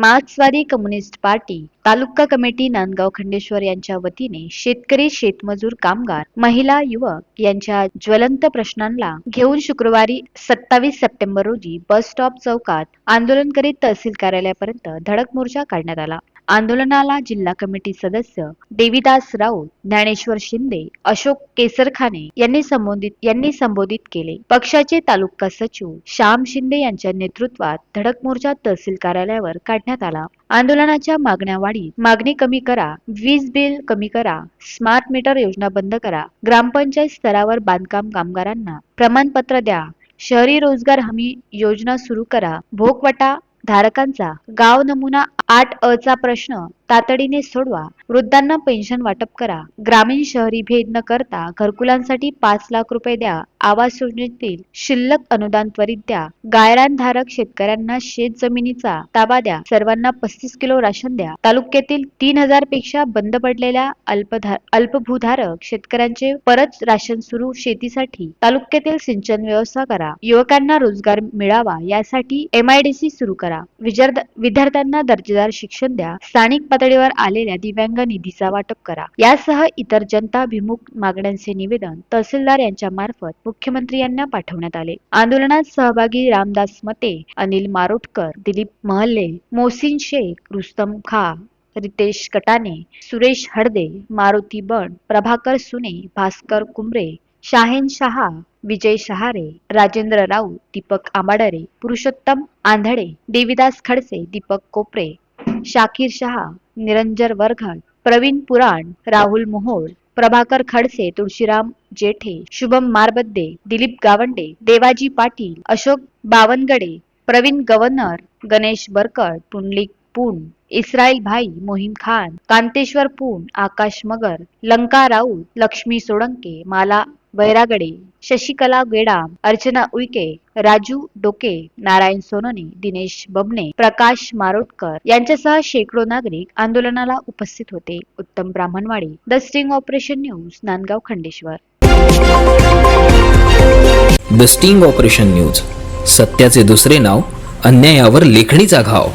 मार्क्सवादी communist party taluka committee Nandgaon Khandeshwar यांच्या वतीने शेतकरी शेतमजूर कामगार महिला युवक यांच्या ज्वलंत प्रश्नांना घेऊन शुक्रवारी सत्तावीस सप्टेंबर रोजी बस स्टॉप चौकात आंदोलन करीत तहसील कार्यालयापर्यंत धडक मोर्चा काढण्यात आला. आंदोलनाला जिल्हा कमिटी सदस्य देवीदास राऊत ज्ञानेश्वर शिंदे अशोक केसरखाने यांनी संबोधित यांनी संबोधित केले. पक्षाचे तालुका सचिव श्याम शिंदे यांच्या नेतृत्वात धडक मोर्चा तहसील कार्यालयावर काढण्यात आला. आंदोलनाच्या मागण्या वाढीत मागणी कमी करा वीज बिल कमी करा स्मार्ट मीटर योजना बंद करा ग्रामपंचायत स्तरावर बांधकाम कामगारांना प्रमाणपत्र द्या शहरी रोजगार हमी योजना सुरू करा भोगवटा धारकांचा गाव नमुना आठ अ चा प्रश्न तातडीने सोडवा. वृद्धांना पेन्शन वाटप करा. ग्रामीण शहरी भेद न करता घरकुलांसाठी पाच लाख रुपये द्या. आवास योजनेतील शिल्लक अनुदान त्वरित द्या. गायरान धारक शेतकऱ्यांना शेत जमिनीचा ताबा द्या. सर्वांना पस्तीस किलो राशन द्या. तालुक्यातील तीन हजारपेक्षा बंद पडलेल्या अल्पधार अल्पभूधारक शेतकऱ्यांचे परत राशन सुरू शेतीसाठी. तालुक्यातील सिंचन व्यवस्था करा. युवकांना रोजगार मिळावा यासाठी एमआयडीसी सुरू करा. विजर्द- विद्यार्थ्यांना दर्जेदार शिक्षण द्या. स्थानिक पातळीवर आलेल्या दिव्यांग निधीचा वाटप करा. यासह इतर जनताभिमुख मागण्यांचे निवेदन तहसीलदार यांच्या मार्फत मुख्यमंत्री यांना पाठवण्यात आले. आंदोलनात सहभागी रामदास मते अनिल मारोटकर दिलीप महल्ले मोहसिन शेख रुस्तम खा रितेश कटाने सुरेश हडदे मारुती बन प्रभाकर सुने भास्कर कुंबरे शाहेन शहा विजय शहारे राजेंद्र राऊत दीपक आंबाडरे पुरुषोत्तम आंधळे देविदास खडसे दीपक कोपरे शाकीर शहा निरंजर वरघड प्रवीण पुराण राहुल मोहोळ प्रभाकर खडसे तुळशीराम जेठे शुभम मारबद्दे दिलीप गावंडे देवाजी पाटील अशोक बावनगडे प्रवीण गव्हर्नर गणेश बरकट पुंडलिक पून इस्राईल भाई मोहीम खान कांतेश्वर पून आकाश मगर लंका राऊत लक्ष्मी सोळंके माला वैरागडे शशिकला गेडाम अर्चना उईके राजू डोके नारायण सोनोने दिनेश बबने प्रकाश मारोटकर यांच्यासह शेकडो नागरिक आंदोलनाला उपस्थित होते. Uttam Brahmanwadi the sting operation news Nandgaon Khandeshwar. The sting operation news सत्याचे दुसरे नाव अन्यायावर लेखणीचा घाव.